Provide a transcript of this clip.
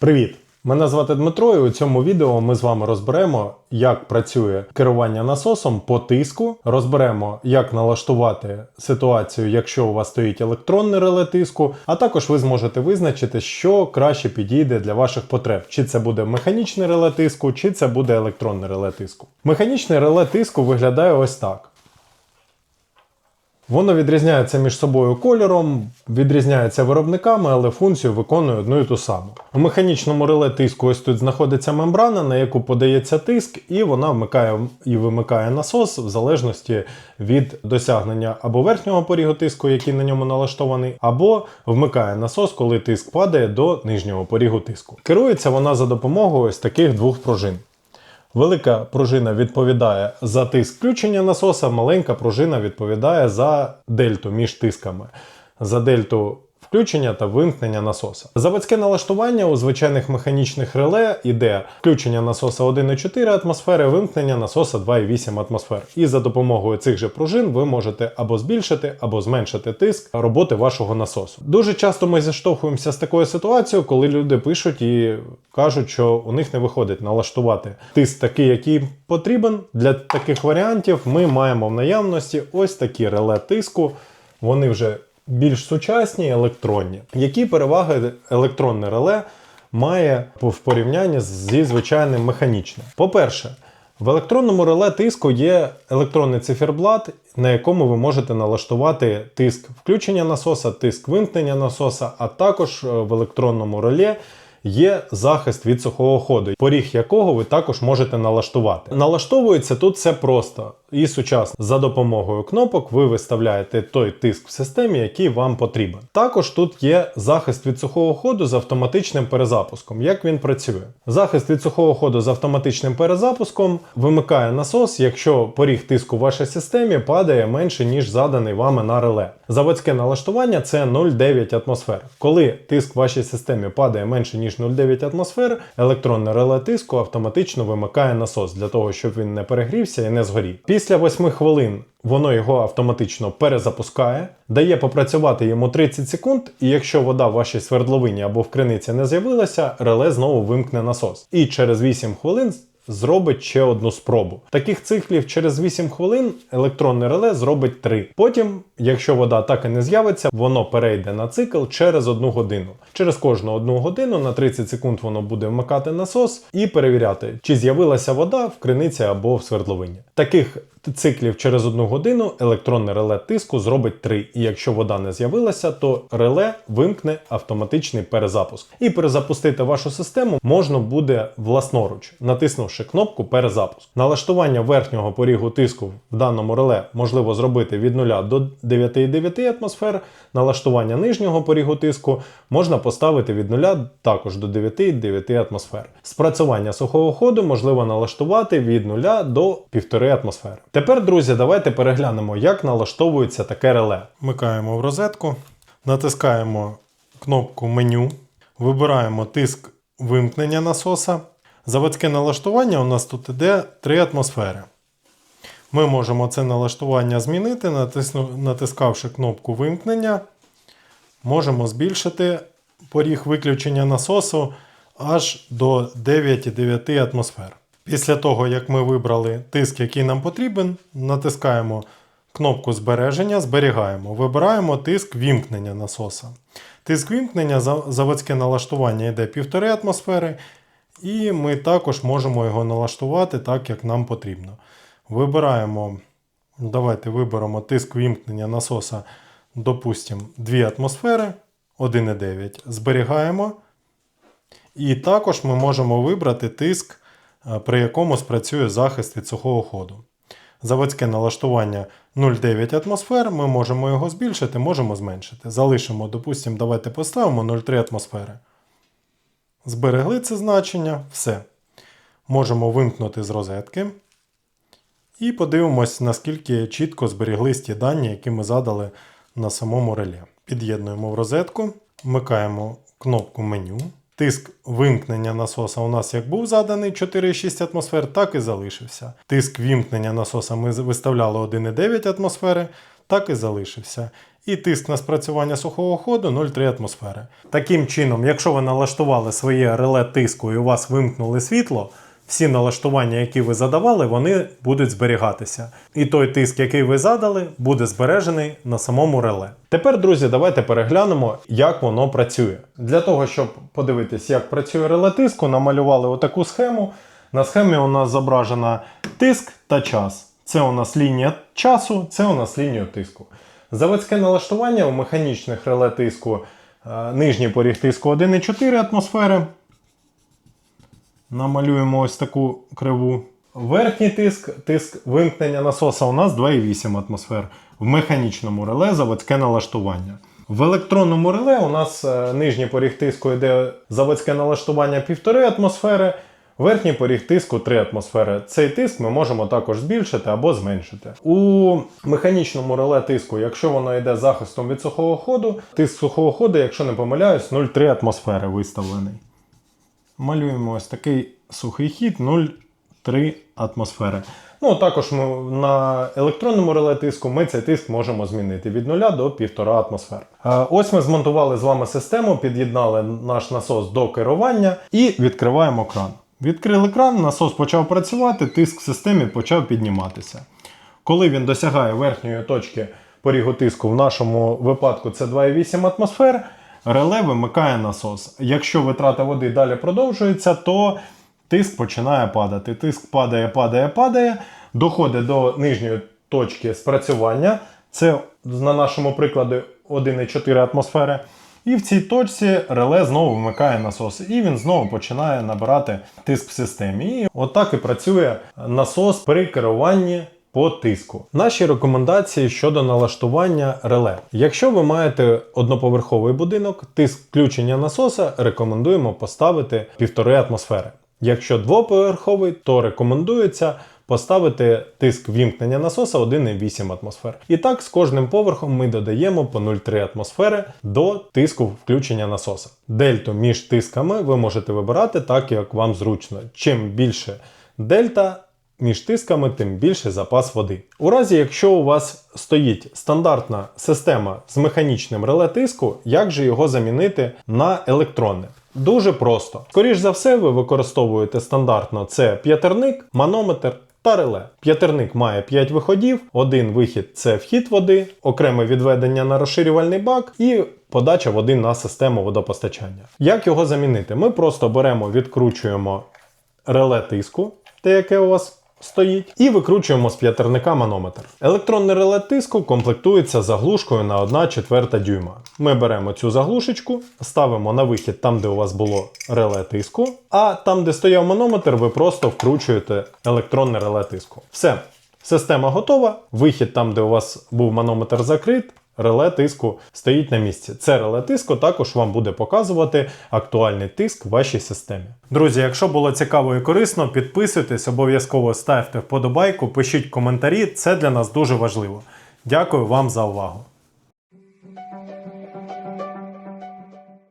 Привіт! Мене звати Дмитро, і у цьому відео ми з вами розберемо, як працює керування насосом по тиску. Розберемо, як налаштувати ситуацію, якщо у вас стоїть електронне реле тиску, а також ви зможете визначити, що краще підійде для ваших потреб. Чи це буде механічне реле тиску, чи це буде електронне реле тиску. Механічне реле тиску виглядає ось так. Воно відрізняється між собою кольором, відрізняється виробниками, але функцію виконує одну і ту саму. У механічному реле тиску ось тут знаходиться мембрана, на яку подається тиск, і вона вмикає і вимикає насос в залежності від досягнення або верхнього порігу тиску, який на ньому налаштований, або вмикає насос, коли тиск падає до нижнього порігу тиску. Керується вона за допомогою ось таких двох пружин. Велика пружина відповідає за тиск включення насоса, маленька пружина відповідає за дельту між тисками, за дельту включення та вимкнення насоса. Заводське налаштування у звичайних механічних реле іде включення насоса 1,4 атмосфери, вимкнення насоса 2,8 атмосфер. І за допомогою цих же пружин ви можете або збільшити, або зменшити тиск роботи вашого насосу. Дуже часто ми зіштовхуємося з такою ситуацією, коли люди пишуть і кажуть, що у них не виходить налаштувати тиск такий, який потрібен. Для таких варіантів ми маємо в наявності ось такі реле тиску. Вони вже більш сучасні, електронні. Які переваги електронне реле має в порівнянні зі звичайним механічним? По-перше, в електронному реле тиску є електронний циферблат, на якому ви можете налаштувати тиск включення насоса, тиск вимкнення насоса, а також е, в електронному реле є захист від сухого ходу, поріг якого ви також можете налаштувати. Налаштовується тут все просто і сучасно. За допомогою кнопок ви виставляєте той тиск в системі, який вам потрібен. Також тут є захист від сухого ходу з автоматичним перезапуском. Як він працює? Захист від сухого ходу з автоматичним перезапуском вимикає насос, якщо поріг тиску в вашій системі падає менше, ніж заданий вами на реле. Заводське налаштування це 0,9 атмосфер. Коли тиск в вашій системі падає менше, ніж 0,9 атмосфер, електронне реле тиску автоматично вимикає насос для того, щоб він не перегрівся і не згорів. Після 8 хвилин воно його автоматично перезапускає, дає попрацювати йому 30 секунд, і якщо вода в вашій свердловині або в криниці не з'явилася, реле знову вимкне насос. І через 8 хвилин зробить ще одну спробу. Таких циклів через 8 хвилин електронне реле зробить 3. Потім, якщо вода так і не з'явиться, воно перейде на цикл через 1 годину. Через кожну 1 годину на 30 секунд воно буде вмикати насос і перевіряти, чи з'явилася вода в криниці або в свердловині. Таких циклів через 1 годину електронне реле тиску зробить 3. І якщо вода не з'явилася, то реле вимкне автоматичний перезапуск. І перезапустити вашу систему можна буде власноруч, натиснувши кнопку перезапуск. Налаштування верхнього порігу тиску в даному реле можливо зробити від 0 до 9,9 атмосфер. Налаштування нижнього порігу тиску можна поставити від 0 також до 9,9 атмосфер. Спрацювання сухого ходу можливо налаштувати від 0 до 1,5 атмосфери. Тепер, друзі, давайте переглянемо, як налаштовується таке реле. Вмикаємо в розетку, натискаємо кнопку меню, вибираємо тиск вимкнення насоса. Заводське налаштування у нас тут іде 3 атмосфери. Ми можемо це налаштування змінити, натискавши кнопку вимкнення. Можемо збільшити поріг виключення насосу аж до 9,9 атмосфер. Після того, як ми вибрали тиск, який нам потрібен, натискаємо кнопку збереження, зберігаємо. Вибираємо тиск вімкнення насоса. Тиск вімкнення, заводське налаштування йде 1,5 атмосфери, і ми також можемо його налаштувати так, як нам потрібно. Вибираємо, давайте виберемо тиск вімкнення насоса, допустимо, 2 атмосфери, 1,9. Зберігаємо. І також ми можемо вибрати тиск при якому спрацює захист від сухого ходу. Заводське налаштування 0,9 атмосфер, ми можемо його збільшити, можемо зменшити. Залишимо, допустимо, давайте поставимо 0,3 атмосфери. Зберегли це значення, все. Можемо вимкнути з розетки. І подивимось, наскільки чітко зберіглись ті дані, які ми задали на самому реле. Під'єднуємо в розетку, вмикаємо кнопку меню. Тиск вимкнення насоса у нас як був заданий 4,6 атмосфер, так і залишився. Тиск вимкнення насоса ми виставляли 1,9 атмосфери, так і залишився. і тиск на спрацювання сухого ходу 0,3 атмосфери. Таким чином, якщо ви налаштували своє реле тиску і у вас вимкнули світло, всі налаштування, які ви задавали, вони будуть зберігатися. І той тиск, який ви задали, буде збережений на самому реле. Тепер, друзі, давайте переглянемо, як воно працює. Для того, щоб подивитись, як працює реле тиску, намалювали отаку схему. На схемі у нас зображена тиск та час. Це у нас лінія часу, це у нас лінія тиску. Заводське налаштування у механічних реле тиску е, нижній поріг тиску 1,4 атмосфери. Намалюємо ось таку криву. Верхній тиск, тиск вимкнення насоса у нас 2,8 атмосфер. В механічному реле заводське налаштування. В електронному реле у нас е, нижній поріг тиску йде заводське налаштування 1,5 атмосфери, верхній поріг тиску 3 атмосфери. Цей тиск ми можемо також збільшити або зменшити. У механічному реле тиску, якщо воно йде захистом від сухого ходу, тиск сухого ходу, якщо не помиляюсь, 0,3 атмосфери виставлений. Малюємо ось такий сухий хід 0,3 атмосфери. Ну, також ми на електронному реле тиску ми цей тиск можемо змінити від 0 до 1,5 атмосфер. Е, Ось ми змонтували з вами систему, під'єднали наш насос до керування і відкриваємо кран. Відкрили кран, насос почав працювати, тиск в системі почав підніматися. Коли він досягає верхньої точки порігу тиску, в нашому випадку це 2,8 атмосфер, реле вимикає насос. Якщо витрата води далі продовжується, то тиск починає падати. Тиск падає, падає, падає, доходить до нижньої точки спрацювання. Це на нашому прикладі 1,4 атмосфери. І в цій точці реле знову вмикає насос, і він знову починає набирати тиск в системі. І отак і працює насос при керуванні по тиску. Наші рекомендації щодо налаштування реле. Якщо ви маєте одноповерховий будинок, тиск включення насоса рекомендуємо поставити 1,5 атмосфери. Якщо двоповерховий, то рекомендується поставити тиск вімкнення насоса 1,8 атмосфер. І так з кожним поверхом ми додаємо по 0,3 атмосфери до тиску включення насоса. Дельту між тисками ви можете вибирати так, як вам зручно. Чим більше дельта, між тисками, тим більше запас води. У разі, якщо у вас стоїть стандартна система з механічним реле тиску, як же його замінити на електронне? Дуже просто. Скоріш за все, ви використовуєте стандартно це п'ятерник, манометр. Та реле. П'ятерник має 5 виходів, один вихід це вхід води, окреме відведення на розширювальний бак і подача води на систему водопостачання. Як його замінити? Ми просто беремо, відкручуємо реле тиску, те, яке у вас стоїть, і викручуємо з п'ятерника манометр. Електронне реле тиску комплектується заглушкою на 1 четверта дюйма. Ми беремо цю заглушечку, ставимо на вихід там, де у вас було реле тиску, а там, де стояв манометр, ви просто вкручуєте електронне реле тиску. Все, система готова. Вихід там, де у вас був манометр закрит, реле тиску стоїть на місці. Це реле тиску також вам буде показувати актуальний тиск в вашій системі. Друзі, якщо було цікаво і корисно, підписуйтесь, обов'язково ставте вподобайку, пишіть коментарі, це для нас дуже важливо. Дякую вам за увагу.